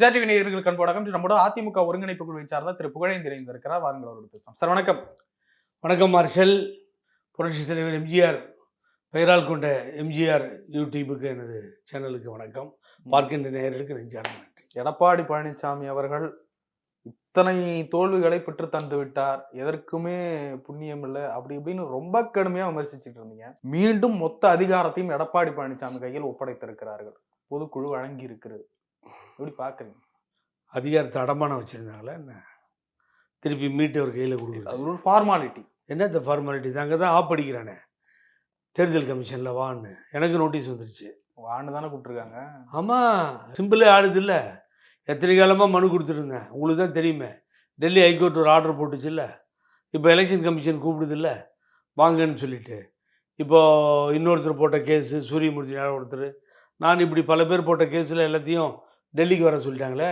விஜய் நேயர்களுக்கு அன்பு வணக்கம். நம்மளோட அதிமுக ஒருங்கிணைப்பு குழுவை சார்ந்த திரு புகழேந்தி இருக்கிறார் வாருங்கள் அவரோட பேசலாம். சார் வணக்கம். வணக்கம் மார்ஷல். புரட்சி தலைவர் எம்ஜிஆர் பெயரால் கொண்ட எம்ஜிஆர் யூடியூபுக்கு எனது சேனலுக்கு வணக்கம். பார்க்கின்ற நேயர்களுக்கு நெஞ்சார்ந்த நன்றி. எடப்பாடி பழனிசாமி அவர்கள் இத்தனை தோல்விகளை பெற்று தந்து விட்டார். எதற்குமே புண்ணியம் இல்லை. அப்படி இப்படின்னு ரொம்ப கடுமையா விமர்சிச்சுட்டு இருந்தீங்க. மீண்டும் மொத்த அதிகாரத்தையும் எடப்பாடி பழனிசாமி கையில் ஒப்படைத்திருக்கிறார்கள். பொதுக்குழு வழங்கி இருக்கிறது எப்படி பாக்குறீங்க அதிகாரத்தை அடமானம் வச்சுருந்தாங்களே என்ன? திருப்பி மீட்டு அவர் கையில் கொடுக்குறது. அது ஒரு ஃபார்மாலிட்டி என்ன இந்த ஃபார்மாலிட்டி தாங்க தான் ஆப் அடிக்கிறானே. தேர்தல் கமிஷனில் வான்னு. எனக்கு நோட்டீஸ் வந்துருச்சு. வான்னு தானே கூப்பிட்டுருக்காங்க ஆமாம் சிம்பிளே ஆடுது இல்லை. எத்தனை காலமாக மனு கொடுத்துருந்தேன். உங்களுக்கு தான் தெரியுமே. டெல்லி ஹைகோர்ட் ஒரு ஆர்டர் போட்டுச்சுல்ல இப்போ எலெக்ஷன் கமிஷன் கூப்பிடுதில்ல வாங்கன்னு சொல்லிட்டு. இப்போது இன்னொருத்தர் போட்ட கேஸு சூரியமூர்த்தி ஒருத்தர். நான் இப்படி பல பேர் போட்ட கேஸில் எல்லாத்தையும் டெல்லிக்கு வர சொல்லிட்டாங்களே?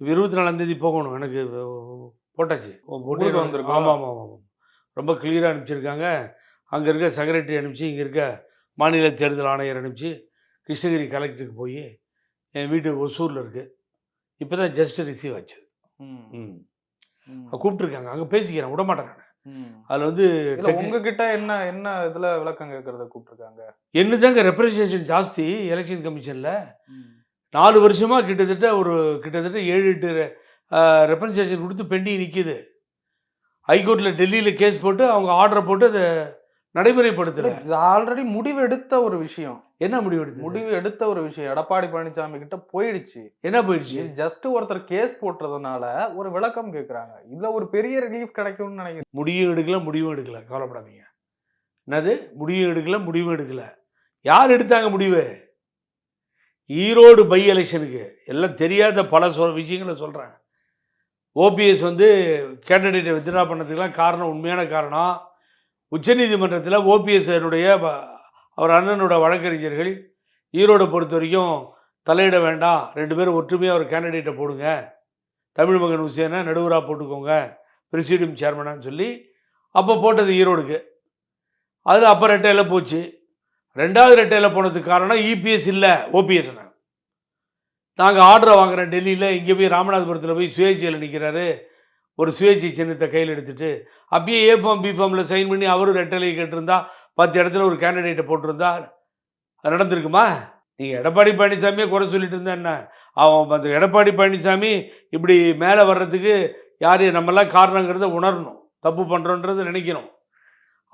இருபத்தி நாலாந்தேதி போகணும். எனக்கு போட்டாச்சு. உங்களுக்கு வந்திருக்கா? ஆமாம் ஆமாம் ஆமாம் ரொம்ப கிளியராக அனுப்பிச்சிருக்காங்க. அங்கே இருக்க செக்ரட்டரி அனுப்பிச்சு இங்கே இருக்க மாநில தேர்தல் ஆணையர் அனுப்பிச்சு கிருஷ்ணகிரி கலெக்டருக்கு போய் என் வீடு ஒசூரில் இருக்குது இப்போ தான் ஜஸ்ட் ரிசீவ் ஆச்சு. ம், கூப்பிட்ருக்காங்க அங்கே பேசிக்கிறேன். விட மாட்டேன் நான். அதில் வந்து உங்ககிட்ட என்ன என்ன இதுல விளக்கம் கேட்கறத கூப்பிட்டுருக்காங்க? என்னதாங்க ரெப்ரசன்டேஷன் ஜாஸ்தி எலெக்ஷன் கமிஷனில் நாலு வருஷமாக கிட்டத்தட்ட ஒரு கிட்டத்தட்ட ஏழு எட்டு ரெப்ரசன்டேஷன் கொடுத்து பெண்டிங் நிற்கிது ஹைகோர்ட்டில் டெல்லியில் கேஸ் போட்டு அவங்க ஆர்டரை போட்டு அதை நடைமுறைப்படுத்தலை. இது ஆல்ரெடி முடிவு எடுத்த ஒரு விஷயம். என்ன முடிவு எடுத்து முடிவு எடுத்த ஒரு விஷயம். எடப்பாடி பழனிசாமி கிட்ட போயிடுச்சு. என்ன போயிடுச்சு? ஜஸ்ட் ஒருத்தர் கேஸ் போட்டதுனால ஒரு விளக்கம் கேக்குறாங்க. இதுல ஒரு பெரிய ரிலீஃப் கிடைக்கும்னு நினைக்கிறேன். முடிவும் எடுக்கல முடிவும் எடுக்கல. கவலைப்படாதீங்க. என்னது? முடிவும் எடுக்கல முடிவும் எடுக்கல. யார் எடுத்தாங்க முடிவு? ஈரோடு பை எலெக்ஷனுக்கு எல்லாம் தெரியாத பல சொ விஷயங்களை சொல்கிறேன் ஓபிஎஸ் வந்து கேண்டிடேட்டை வித்ட்ரா பண்ணதுக்கெலாம் காரணம் உண்மையான காரணம். உச்சநீதிமன்றத்தில் ஓபிஎஸ்னுடைய அவர் அண்ணனோட வழக்கறிஞர்கள் ஈரோடை பொறுத்த வரைக்கும் தலையிட வேண்டாம். ரெண்டு பேரும் ஒற்றுமையாக ஒரு கேண்டிடேட்டை போடுங்க. தமிழ் மகன் உசேனை நடுவராக போட்டுக்கோங்க. பிரசிடியம் சேர்மனான்னு சொல்லி அப்போ போட்டது ஈரோடுக்கு. அது அப்போ ரெட்டையில் போச்சு. ரெண்டாவது ரெட்டையில் போனதுக்கு காரணம் இபிஎஸ் இல்லை ஓபிஎஸ் நாங்கள் ஆர்டரை வாங்குகிறோம் டெல்லியில் இங்கே போய் ராமநாதபுரத்தில் போய் சுயேட்சையில் நிற்கிறாரு ஒரு சுயேட்சை சின்னத்தை கையில் எடுத்துட்டு அப்படியே ஏ ஃபார்ம் பி ஃபார்மில் சைன் பண்ணி அவரும் ரெட்டலையை கேட்டிருந்தா பத்து இடத்துல ஒரு கேண்டிடேட்டை போட்டிருந்தா அது நடந்திருக்குமா? நீங்கள் எடப்பாடி பழனிசாமியே குறை சொல்லிட்டு இருந்தா என்ன? அவன் அந்த எடப்பாடி பழனிசாமி இப்படி மேலே வர்றதுக்கு யார் நம்மெல்லாம் காரணங்கிறத உணரணும். தப்பு பண்ணுறோன்றதை நினைக்கணும்.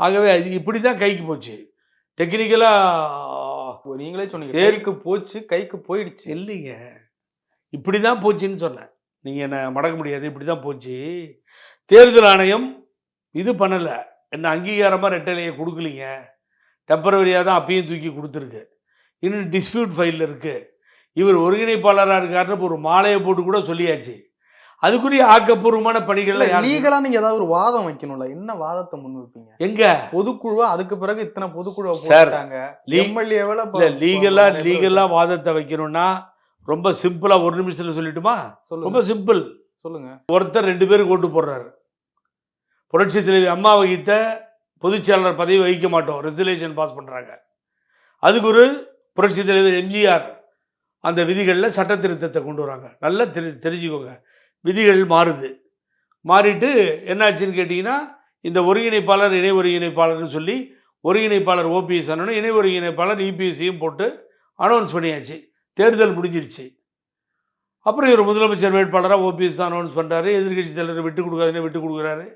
ஆகவே அது இப்படி தான் கைக்கு போச்சு. டெக்னிக்கலாக நீங்களே சொன்னீங்க. சரி. கைக்கு போச்சு கைக்கு போயிடுச்சு. இல்லைங்க. இப்படி தான் போச்சுன்னு சொன்னேன். நீங்கள் என்ன மடக்க முடியாது இப்படி தான் போச்சு. தேர்தல் ஆணையம் இது பண்ணலை. என்ன அங்கீகாரமாக ரெட்டலையை கொடுக்கலீங்க. டெம்பரவரியாக தான் அப்பயும் தூக்கி கொடுத்துருக்கு. இன்னும் டிஸ்பியூட் ஃபைலில் இருக்குது இவர் ஒருங்கிணைப்பாளராக இருக்காருன்னு இப்ப ஒரு மாலையை போட்டு கூட சொல்லியாச்சு. அதுக்குரிய ஆக்கப்பூர்வமான பணிகள்ல லீகலா நீங்க ஏதாவது ஒரு வாதம் வைக்கணும்ல? என்ன வாதத்தை முன் வைப்பீங்க எங்க? பொதுக்குழு அதுக்கு பிறகு இத்தனை பொதுக்குழுவை சார், போட்டாங்க? எம்எல்ஏவில் லீகலா லீகலா வாதத்தை வைக்கணும்னா ரொம்ப சிம்பிளா ஒரு நிமிஷத்துல சொல்லட்டுமா? சொல்லுங்க. ரொம்ப சிம்பிள். சொல்லுங்க. ஒருத்தர் ரெண்டு பேருக்கு ஓட்டு போடுறாரு. புரட்சி தலைவி அம்மா வகித்த பொதுச்செயலாளர் பதவி வகிக்க மாட்டோம். ரெசல்யூஷன் பாஸ் பண்றாங்க. அதுக்கு ஒரு புரட்சி தலைவர் எம்ஜிஆர் அந்த விதிகளில் சட்ட திருத்தத்தை கொண்டு வராங்க. நல்லா தெரி தெரிஞ்சுக்கோங்க. விதிகள் மாறுது. மாறிட்டு என்னாச்சுன்னு கேட்டிங்கன்னா இந்த ஒருங்கிணைப்பாளர் இணை ஒருங்கிணைப்பாளர்னு சொல்லி ஒருங்கிணைப்பாளர் ஓபிஎஸ் அண்ணனும் இணை ஒருங்கிணைப்பாளர் இபிஎஸ்சியும் போட்டு அனௌன்ஸ் பண்ணியாச்சு. தேர்தல் முடிஞ்சிருச்சு. அப்புறம் இவர் முதலமைச்சர் வேட்பாளராக ஓபிஎஸ் தான் அனௌன்ஸ் பண்ணுறாரு எதிர்கட்சி தலைவர் விட்டு கொடுக்காதுன்னு விட்டு கொடுக்குறாரு.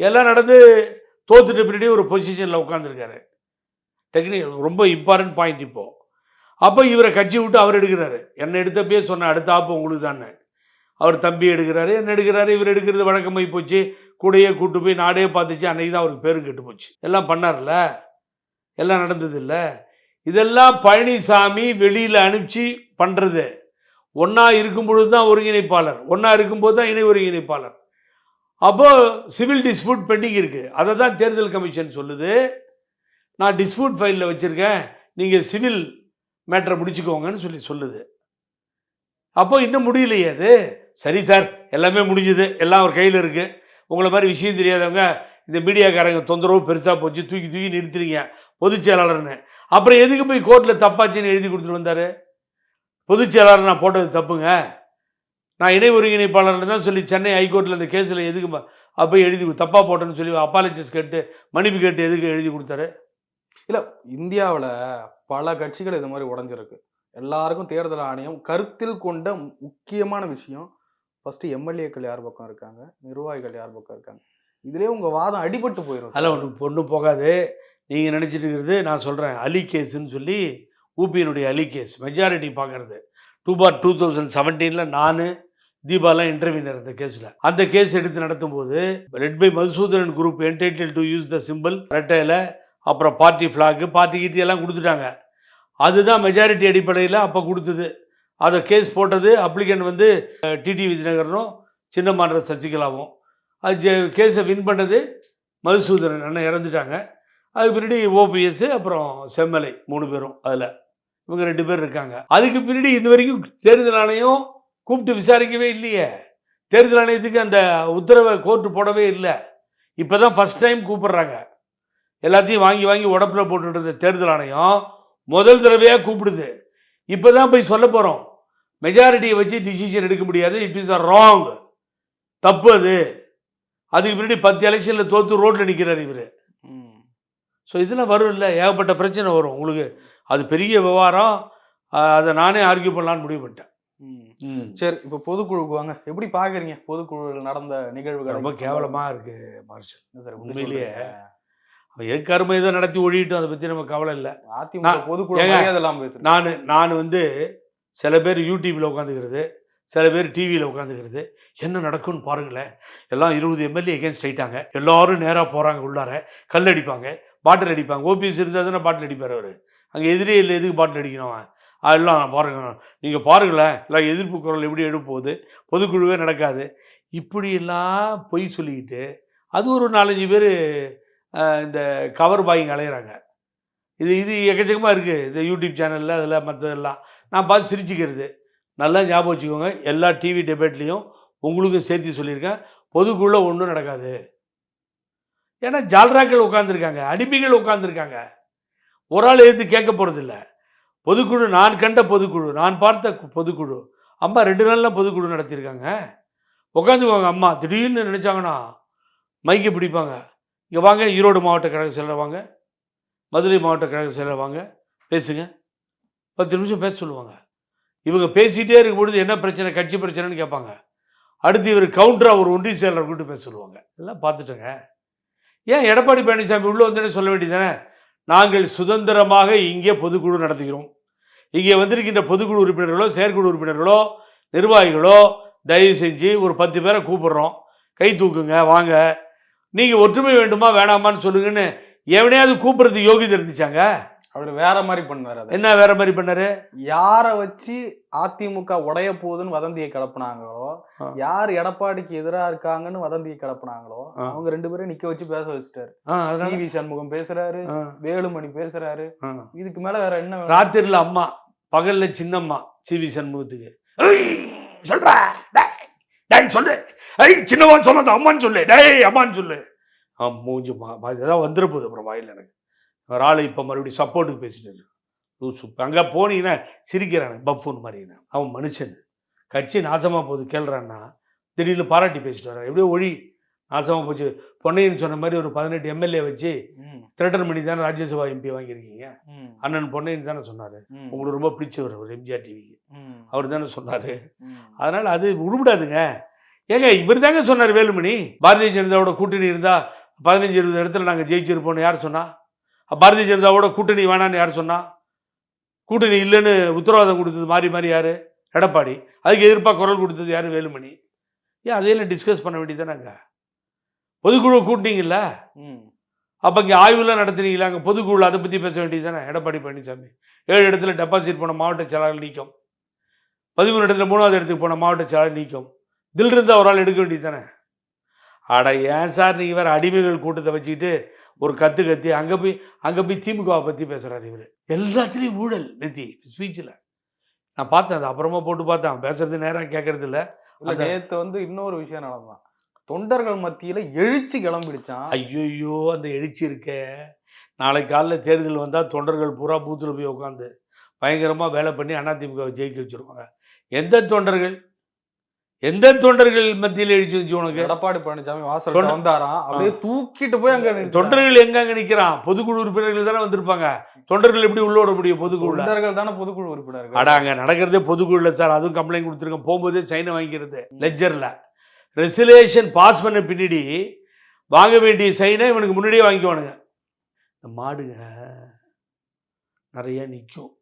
எல்லாம் நடந்து தோத்துட்டு பின்னாடி ஒரு பொசிஷனில் உட்காந்துருக்காரு டெக்னிக் ரொம்ப இம்பார்ட்டன்ட் பாயிண்ட் இப்போது அப்போ இவரை கட்சி விட்டு அவர் எடுக்கிறாரு. என்னை எடுத்தப்பயே சொன்ன அடுத்த ஆப்பு உங்களுக்கு தானே அவர் தம்பி எடுக்கிறாரு என்ன எடுக்கிறாரு இவர் எடுக்கிறது வழக்கமாகி போச்சு. கூடையே கூட்டு போய் நாடே பார்த்துச்சு அன்னைக்கு தான் அவருக்கு பேரும் கெட்டு போச்சு. எல்லாம் பண்ணார்ல? எல்லாம் நடந்தது இல்லை இதெல்லாம் பழனிசாமி வெளியில் அனுப்பிச்சு பண்ணுறது ஒன்றா இருக்கும் பொழுது தான் ஒருங்கிணைப்பாளர். ஒன்றா இருக்கும்போது தான் இணை ஒருங்கிணைப்பாளர். அப்போது சிவில் டிஸ்பியூட் பெண்டிங் இருக்குது அதை தான் தேர்தல் கமிஷன் சொல்லுது. நான் டிஸ்பியூட் ஃபைலில் வச்சுருக்கேன். நீங்கள் சிவில் மேட்டரை முடிச்சுக்கோங்கன்னு சொல்லி சொல்லுது. அப்போ இன்னும் முடியலையே அது? சரி சார் எல்லாமே முடிஞ்சுது எல்லாம் அவர் கையில் இருக்குது உங்களை மாதிரி விஷயம் தெரியாதவங்க இந்த மீடியாக்காரங்க தொந்தரவு பெருசாக போச்சு தூக்கி தூக்கி நிறுத்துறீங்க பொதுச் செயலாளர்னு. அப்புறம் எதுக்கு போய் கோர்ட்டில் தப்பாச்சுன்னு எழுதி கொடுத்துட்டு வந்தார்? பொதுச் செயலாளர் நான் போட்டது தப்புங்க. நான் இணை ஒருங்கிணைப்பாளர்னு தான் சொல்லி சென்னை ஹைகோர்ட்டில் அந்த கேஸில் எதுக்கு அப்போ எழுதி கொடு- போட்டேன்னு சொல்லி அப்பாலஜிஸ் கேட்டு மன்னிப்பு கேட்டு எதுக்கு எழுதி கொடுத்தாரு? இல்லை இந்தியாவில் பல கட்சிகள் இது மாதிரி உடைஞ்சிருக்கு. எல்லாருக்கும் தேர்தல் ஆணையம் கருத்தில் கொண்ட முக்கியமான விஷயம் ஃபர்ஸ்ட் எம்எல்ஏக்கள் யார் பக்கம் இருக்காங்க? நிர்வாகிகள் யார் பக்கம் இருக்காங்க? இதுலயே உங்க வாதம் அடிபட்டு போயிடும் அதில் ஒன்று பொண்ணு போகாது. நீங்கள் நினச்சிட்டு இருக்கிறது நான் சொல்கிறேன் அலி கேஸுன்னு சொல்லி ஊபியினுடைய அலி கேஸ் மெஜாரிட்டி பார்க்கறது டூ பார் டூ தௌசண்ட் செவன்டீனில் நான் தீபாலாம் இன்டர்வியூனர் இந்த கேஸில். அந்த கேஸ் எடுத்து நடத்தும் போது ரெட் by Madhusudhanan group entitled to use the symbol ரெட்டையில் அப்புறம் பார்ட்டி ஃப்ளாக்கு பார்ட்டி கீட்டி எல்லாம் கொடுத்துட்டாங்க. அதுதான் மெஜாரிட்டி அடிப்படையில் அப்போ கொடுத்தது. அதை கேஸ் போட்டது அப்ளிகண்ட் வந்து டிடி விஜயநகரனும் சின்னமான சசிகலாவும். அது கேஸை வின் பண்ணது மதுசூதனன் அண்ணன் இறந்துட்டாங்க. அதுக்கு பின்னாடி ஓபிஎஸ் அப்புறம் செம்மலை மூணு பேரும் அதில். இவங்க ரெண்டு பேர் இருக்காங்க. அதுக்கு பின்னாடி இது வரைக்கும் தேர்தல் ஆணையம் கூப்பிட்டு விசாரிக்கவே இல்லையே. தேர்தல் ஆணையத்துக்கு அந்த உத்தரவை கோர்ட்டு போடவே இல்லை. இப்போ தான் ஃபஸ்ட் டைம் கூப்பிடுறாங்க. எல்லாத்தையும் வாங்கி வாங்கி உடப்பில் போட்டுட்டு இருந்த தேர்தல் ஆணையம் முதல் தடவையாக கூப்பிடுது. இப்போ தான் போய் சொல்ல போகிறோம் மெஜாரிட்டியை வச்சு டிசிஷன் எடுக்க முடியாது. இட் இஸ் அ ராங் தப்பு அது. அதுக்கு பின்னாடி பத்து எலெக்ஷனில் தோத்து ரோட்டில் நிற்கிறார் இவர். ம். ஸோ இதெல்லாம் வரும் இல்லை ஏகப்பட்ட பிரச்சனை வரும். உங்களுக்கு அது பெரிய விவகாரம். அதை நானே ஆர்கியூ பண்ணலான்னு முடிவு பண்ணிட்டேன். ம். சரி இப்ப பொதுக்குழுக்கு வாங்க. எப்படி பாக்குறீங்க? பொதுக்குழுவில் நடந்த நிகழ்வுகள் ரொம்ப கேவலமாக இருக்கு மார்ஷல். என்ன சார் உண்மையிலேயே. அவன் எக்கருமை இதை நடத்தி ஒழியிட்டோம் அதை பற்றி நம்ம கவலை இல்லை. அதிமுக பொதுக்குழு பேசுறேன். நான் நான் வந்து சில பேர் யூடியூப்பில் உட்காந்துக்கிறது சில பேர் டிவியில் உட்காந்துக்கிறது. என்ன நடக்கும்னு பாருங்களேன். எல்லாம் இருபது எம்எல்ஏ எகேன்ஸ்ட் ஆயிட்டாங்க. எல்லாரும் நேராக போகிறாங்க உள்ளார கல் அடிப்பாங்க பாட்டில் அடிப்பாங்க. ஓபிஎஸ் இருந்தால் தானே பாட்டில் அடிப்பார் அவர். அங்கே எதிரே இல்லை எதுக்கு பாட்டில் அடிக்கணும் அதெல்லாம் பாருங்க நீங்கள் பாருங்களேன். எல்லாம் எதிர்ப்பு குரல் எப்படி எழுப்போகுது? பொதுக்குழுவே நடக்காது. இப்படியெல்லாம் பொய் சொல்லிக்கிட்டு அது ஒரு நாலஞ்சு பேர் இந்த கவர் பாயிங் அலையிறாங்க. இது இது எக்கச்சக்கமாக இருக்குது இந்த யூடியூப் சேனலில் அதில் மற்றதெல்லாம் நான் பார்த்து சிரிச்சுக்கிறது. நல்லா ஞாபகம் வச்சுக்கோங்க. எல்லா டிவி டிபேட்லேயும் உங்களுக்கும் சேர்த்து சொல்லியிருக்கேன். பொதுக்குள்ளே ஒன்றும் நடக்காது. ஏன்னா ஜால்ராக்கள் உட்காந்துருக்காங்க அடிமைகள் உட்காந்துருக்காங்க ஒரு ஆள் எதிர்த்து கேட்க போகிறதில்ல பொதுக்குழு நான் கண்ட பொதுக்குழு நான் பார்த்த கு- பொதுக்குழு. அம்மா ரெண்டு நாள்லாம் பொதுக்குழு நடத்தியிருக்காங்க. உட்காந்துக்குவாங்க அம்மா. திடீர்னு நினச்சாங்கன்னா மைக்கை பிடிப்பாங்க. இங்கே வாங்க ஈரோடு மாவட்ட கழக செயலர் வாங்க மதுரை மாவட்ட கழக செயலர் வாங்க பேசுங்க. பத்து நிமிஷம் பேச சொல்லுவாங்க. இவங்க பேசிகிட்டே இருக்கும் பொழுது என்ன பிரச்சனை கட்சி பிரச்சனைன்னு கேட்பாங்க. அடுத்து இவர் கவுண்டராக ஒரு ஒன்றிய செயலர் கூப்பிட்டு பேச சொல்லுவாங்க. எல்லாம் பார்த்துட்டேங்க. ஏன் எடப்பாடி பழனிசாமி உள்ளே வந்தேன்னு சொல்ல வேண்டியதானே நாங்கள் சுதந்திரமாக இங்கே பொதுக்குழு நடத்துகிறோம். இங்கே வந்திருக்கின்ற பொதுக்குழு உறுப்பினர்களோ செயற்குழு உறுப்பினர்களோ நிர்வாகிகளோ தயவு செஞ்சு ஒரு பத்து பேரை கூப்பிடுறோம். கை தூக்குங்க வாங்க. நீங்கள் ஒற்றுமை வேண்டுமா வேணாமான்னு சொல்லுங்கன்னு எவனையாவது கூப்பிடுறது யோகிதை இருந்துச்சாங்க அவர் வேற மாதிரி பண்ணாரு என்ன வேற மாதிரி பண்ணாரு? யார வச்சு அதிமுக உடைய போகுதுன்னு வதந்தியை கிளப்புனாங்களோ. யார் எடப்பாடிக்கு எதிரா இருக்காங்கன்னு வதந்தியை கிளப்புனாங்களோ. அவங்க ரெண்டு பேரும் நிக்க வச்சு பேச வச்சுட்டாரு. சி வி சண்முகம் பேசுறாரு வேலுமணி பேசுறாரு. இதுக்கு மேல வேற என்ன? ராத்திரில அம்மா பகல்ல சின்னம்மா சிவி சண்முகத்துக்கு. "ஏய், சொல்றா சொல்லு. ஐய் சின்னம்மான்னு சொல்லாத அம்மான்னு சொல்லு. டேய் அம்மான்னு சொல்லு. ஆ மூஞ்சி வந்துட போகுது அப்புறம் வாயில் எனக்கு. ஒரு ஆள் இப்போ மறுபடியும் சப்போர்ட்டுக்கு பேசிட்டு லூசு. அங்கே போனீங்கன்னா சிரிக்கிறானு பஃபூன் மாதிரின்னு அவன் மனுஷன். கட்சி நாசமாக போகுது கேள்றான்னா திடீர்னு பாராட்டி பேசிட்டு வரான் எப்படியோ ஒழி நாசமாக போச்சு. பொன்னையன் சொன்ன மாதிரி ஒரு பதினெட்டு எம்எல்ஏ வச்சு திரட்டர் மணி தானே ராஜ்யசபா எம்பி வாங்கியிருக்கீங்க? அண்ணன் பொன்னையன் தானே சொன்னார். உங்களுக்கு ரொம்ப பிடிச்சவர் அவர் எம்ஜிஆர் டிவிக்கு அவர் தானே சொன்னார். அதனால் அது உருவிடாதுங்க. ஏங்க இவர் தாங்க சொன்னார் வேலுமணி. பாரதிய ஜனதாவோட கூட்டணி இருந்தால் பதினஞ்சு இருபது இடத்துல நாங்கள் ஜெயிச்சிருப்போம்னு யார் சொன்னா? அப்ப பாரதிய ஜனதாவோட கூட்டணி வேணான்னு யார் சொன்னா? கூட்டணி இல்லைன்னு உத்தரவாதம் கொடுத்தது மாறி மாறி யார்? எடப்பாடி. அதுக்கு எதிர்ப்பாக குரல் கொடுத்தது யார்? வேலுமணி. ஏன் அதையெல்லாம் டிஸ்கஸ் பண்ண வேண்டியதானங்க பொதுக்குழு கூட்டிங்கல்ல ம். அப்போ இங்கே ஆய்வுலாம் நடத்துனீங்களா? அங்கே பொதுக்குழு அதை பற்றி பேச வேண்டியது தானே எடப்பாடி பழனிசாமி. ஏழு இடத்துல டெபாசிட் போன மாவட்ட செயலாளர் நீக்கம். பதிமூணு இடத்துல மூணாவது இடத்துக்கு போன மாவட்ட செயலாளர் நீக்கம். தில் இருந்தால் ஒரு ஆள் எடுக்க வேண்டியது தானே? அட ஏன் சார் நீங்கள் வேறு அடிமைகள் கூட்டத்தை வச்சுக்கிட்டு ஒரு கத்து கத்தி அங்கே போய் அங்கே போய் திமுகவை பற்றி பேசுகிறார் இவர். எல்லாத்துலேயும் ஊழல் நெத்தி ஸ்பீச்சில் நான் பார்த்தேன் அது அப்புறமா போட்டு பார்த்தேன். பேசுறது நேரம் கேட்கறது இல்லை. நேத்து வந்து இன்னொரு விஷயம் நடந்தான் தொண்டர்கள் மத்தியில எழுச்சி கிளம்பிடுச்சான் ஐயோ அந்த எழுச்சி இருக்கே. நாளைக்கு காலைல தேர்தல் வந்தால் தொண்டர்கள் பூரா பூத்தில் போய் உட்காந்து பயங்கரமாக வேலை பண்ணி அதிமுகவை ஜெயிக்க வச்சுருவாங்க. எந்த தொண்டர்கள்? எந்த தொண்டர்கள் மத்தியில் எழுச்சி உனக்கு? எடப்பாடி பழனிசாமி வாசல் வந்தாராம். அப்படியே தூக்கிட்டு போய் அங்க. தொண்டர்கள் எங்க அங்க நிக்கிறான்? பொதுக்குழு உறுப்பினர்கள் தானே வந்திருப்பாங்க. தொண்டர்கள் எப்படி உள்ள விட முடியும் பொதுக்குழுல? தொண்டர்கள் தானே பொதுக்குழு உறுப்பினர்கள். அட அங்க நடக்கிறதே பொதுக்குழுல சார். அதுவும் கம்ப்ளைண்ட் கொடுத்துருக்கேன் போகும்போதே சைனை வாங்கிக்கிறது. லெஜர்ல ரெசிலேஷன் பாஸ் பண்ண பின்னாடி வாங்க வேண்டிய சைனை இவனுக்கு முன்னாடியே வாங்கிக்குவானுங்க. இந்த மாடுங்க நிறைய நிற்கும்